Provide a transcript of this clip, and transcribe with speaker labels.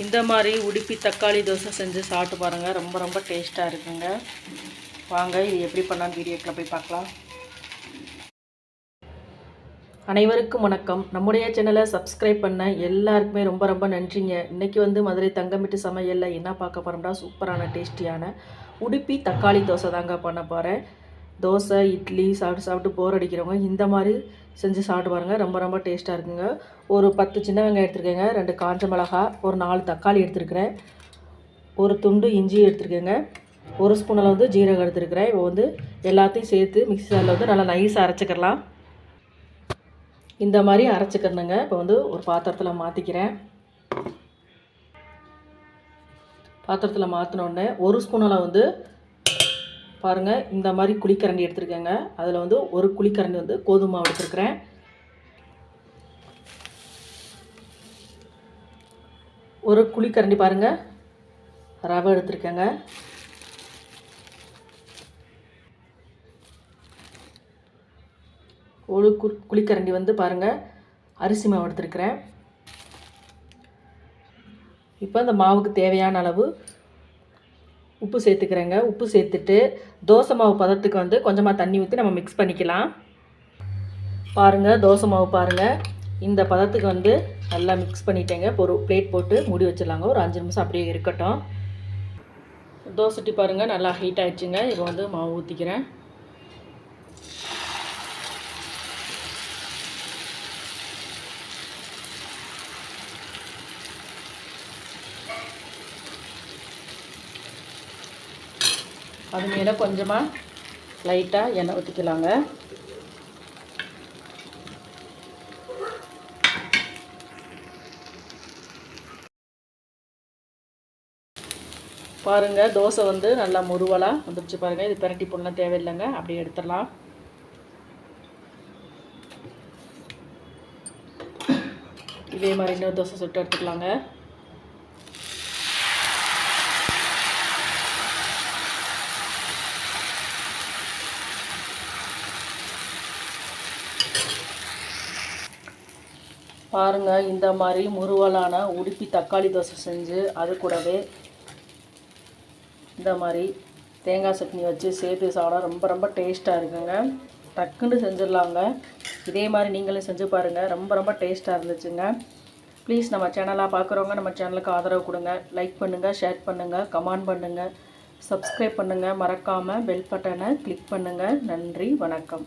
Speaker 1: இந்த மாதிரி உடுப்பி தக்காளி தோசை செஞ்சு சாப்பிட்டு பாருங்கள் ரொம்ப ரொம்ப டேஸ்ட்டாக இருக்குங்க. வாங்க இது எப்படி பண்ணால் வீடியோக்கில் போய் பார்க்கலாம். அனைவருக்கும் வணக்கம். நம்முடைய சேனலை சப்ஸ்கிரைப் பண்ண எல்லாருக்குமே ரொம்ப ரொம்ப நன்றிங்க. இன்றைக்கி வந்து மதுரை தங்கமிட்டு சமையலில் என்ன பார்க்க போகிறோம்னா சூப்பரான டேஸ்டியான உடுப்பி தக்காளி தோசை தாங்க பண்ண போகிறேன் தோசை இட்லி சாப்பிட்டு சாப்பிட்டு போர் அடிக்கிறவங்க இந்த மாதிரி செஞ்சு சாப்பிட்டு பாருங்கள் ரொம்ப ரொம்ப டேஸ்ட்டாக இருக்குங்க. ஒரு பத்து சின்ன வெங்காயம் எடுத்துருக்கேங்க. ரெண்டு காஞ்ச மிளகா ஒரு நாலு தக்காளி எடுத்துருக்கிறேன். ஒரு துண்டு இஞ்சி எடுத்துருக்கேங்க. ஒரு ஸ்பூனில் வந்து ஜீரகம் எடுத்துருக்கிறேன். இப்போ வந்து எல்லாத்தையும் சேர்த்து மிக்ஸி ஜாரில் வந்து நல்லா நைஸாக அரைச்சிக்கிறலாம். இந்த மாதிரி அரைச்சிக்கிறணுங்க இப்போ வந்து ஒரு பாத்திரத்தில் மாற்றிக்கிறேன் பாத்திரத்தில் மாற்றினோடனே ஒரு ஸ்பூனில் வந்து பாருங்கள் இந்த மாதிரி குழிக்கரண்டி எடுத்துருக்கேங்க. அதில் வந்து ஒரு குழிக்கரண்டி வந்து கோதுமை மாவு எடுத்துருக்கிறேன். ஒரு குழிக்கரண்டி பாருங்கள் ரவை எடுத்துருக்கேங்க. ஒரு கு குழிக்கரண்டி வந்து பாருங்கள் அரிசி மாவு எடுத்துருக்கிறேன். இப்போ இந்த மாவுக்கு தேவையான அளவு உப்பு சேர்த்துக்கிறேங்க. உப்பு சேர்த்துட்டு தோசை மாவு பதத்துக்கு வந்து கொஞ்சமாக தண்ணி ஊற்றி நம்ம மிக்ஸ் பண்ணிக்கலாம். பாருங்கள் தோசை மாவு பாருங்கள் இந்த பதத்துக்கு வந்து நல்லா மிக்ஸ் பண்ணிட்டேங்க. இப்போ ஒரு பிளேட் போட்டு மூடி வச்சிடலாங்க. ஒரு அஞ்சு நிமிஷம் அப்படியே இருக்கட்டும். தோசைட்டி பாருங்கள் நல்லா ஹீட் ஆகிடுச்சுங்க இப்போ வந்து மாவு ஊற்றிக்கிறேன் அது மேலே கொஞ்சமாக லைட்டாக எண்ணெய் ஊற்றிக்கலாங்க பாருங்கள் தோசை வந்து நல்லா முருவலாக வந்துடுச்சு பாருங்கள் இது பிரட்டி பொண்ணெலாம் தேவையில்லைங்க. அப்படியே எடுத்துடலாம். இதே மாதிரி இன்னொரு தோசை சுட்டு எடுத்துக்கலாங்க. பாருங்கள் இந்த மாதிரி முருவலான உடுப்பி தக்காளி தோசை செஞ்சு அது கூடவே இந்த மாதிரி தேங்காய் சட்னி வச்சு சேர்த்து சாப்பிட ரொம்ப ரொம்ப டேஸ்ட்டாக இருக்குங்க. டக்குன்னு செஞ்சிடலாங்க. இதே மாதிரி நீங்களும் செஞ்சு பாருங்கள் ரொம்ப ரொம்ப டேஸ்ட்டாக இருந்துச்சுங்க. ப்ளீஸ் நம்ம சேனலாக பார்க்குறவங்க நம்ம சேனலுக்கு ஆதரவு கொடுங்க. லைக் பண்ணுங்கள் ஷேர் பண்ணுங்கள் கமெண்ட் பண்ணுங்கள் சப்ஸ்கிரைப் பண்ணுங்கள் மறக்காமல் பெல் பட்டனை கிளிக் பண்ணுங்கள் நன்றி வணக்கம்.